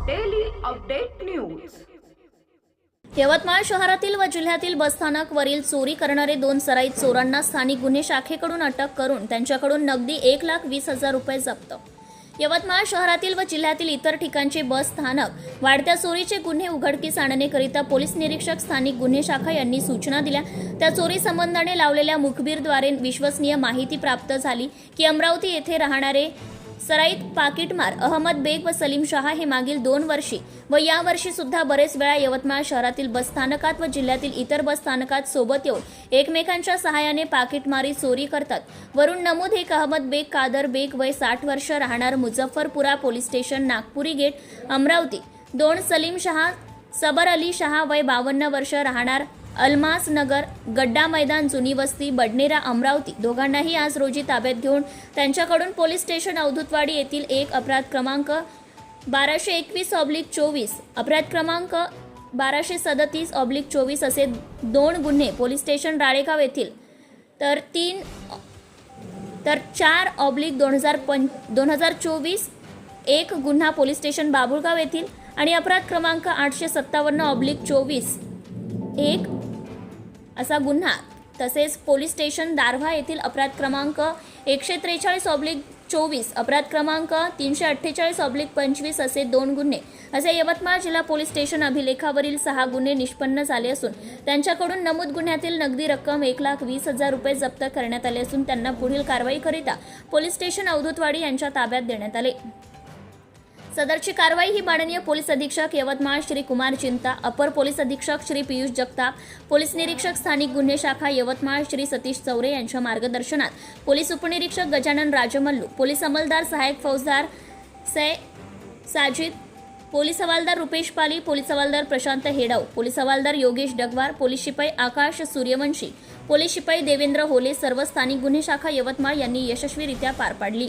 Update news Yavatmal शहरातील व जिल्ह्यातील बसस्थानक वरील चोरी करणारे दोन सराईत चोरांना स्थानिक गुन्हे शाखेकडून अटक करून त्यांच्याकडून नगदी एक लाख वीस हजार रुपये जप्त. यवतमाळ शहरातील व जिल्ह्यातील इतर ठिकाणचे बस स्थानक वाढत्या चोरीचे गुन्हे उघडकीस आणण्याकरिता पोलीस निरीक्षक स्थानिक गुन्हे शाखा यांनी सूचना दिल्या. त्या चोरी संबंधाने लावलेल्या मुखबीरद्वारे विश्वसनीय माहिती प्राप्त झाली की अमरावती येथे राहणारे सराईत पाकिटमार अहमद बेग व सलीम शहा हे मागील दोन वर्षी व या वर्षी सुद्धा बरेच वेळा यवतमाळ शहरातील बसस्थानकात व जिल्ह्यातील इतर बसस्थानकात सोबत येऊन एकमेकांच्या सहाय्याने पाकिटमारी चोरी करतात. वरून नमूद एक अहमद बेग कादर बेग वय साठ वर्ष राहणार Muzaffarpura police station Nagpuri gate Amravati. दोन सलीम शहा सबर अली शहा वय बावन्न वर्ष राहणार अल्मास नगर गड्डा मैदान जुनी वस्ती बडनेरा अमरावती. दोघांनाही आज रोजी ताब्यात घेऊन त्यांच्याकडून पोलीस स्टेशन अवधूतवाडी येथील एक अपराध क्रमांक बाराशे एकवीस ऑब्लिक चोवीस अपराध क्रमांक बाराशे सदतीस ऑब्लिक चोवीस असे दोन गुन्हे पोलीस स्टेशन राळेगाव येथील. तर तीन तर चार ऑब्लिक दोन हजार पं दोन हजार चोवीस एक गुन्हा पोलीस स्टेशन बाबुळगाव येथील आणि अपराध क्रमांक आठशे सत्तावन्न ऑब्लिक चोवीस. एक. असा गुन्हा. तसेच पोलीस स्टेशन दारव्हा येथील अपराध क्रमांक एकशे त्रेचाळीस ऑब्लिक चोवीस अपराध क्रमांक तीनशे अठ्ठेचाळीस ऑब्लिक पंचवीस असे दोन गुन्हे. असे यवतमाळ जिल्हा पोलीस स्टेशन अभिलेखावरील सहा गुन्हे निष्पन्न झाले असून त्यांच्याकडून नमूद गुन्ह्यातील नगदी रक्कम एक लाख वीस हजार रुपये जप्त करण्यात आले असून त्यांना पुढील कारवाईकरिता पोलीस स्टेशन अवधूतवाडी यांच्या ताब्यात देण्यात आले. सदरची कारवाई ही माननीय पोलीस अधीक्षक यवतमाळ श्री कुमार चिंता अपर पोलीस अधीक्षक श्री पियुष जगताप पोलीस निरीक्षक स्थानिक गुन्हे शाखा यवतमाळ श्री सतीश चौरे यांच्या मार्गदर्शनात पोलीस उपनिरीक्षक गजानन राजमल्लू पोलीस अंमलदार सहाय्यक फौजदार सै साजिद पोलीस हवालदार रुपेश पाली पोलीस हवालदार प्रशांत हेडाव पोलीस हवालदार योगेश डगवार पोलीस शिपाई आकाश सूर्यवंशी पोलीस शिपाई देवेंद्र होले सर्व स्थानिक गुन्हे शाखा यवतमाळ यांनी यशस्वीरित्या पार पाडली.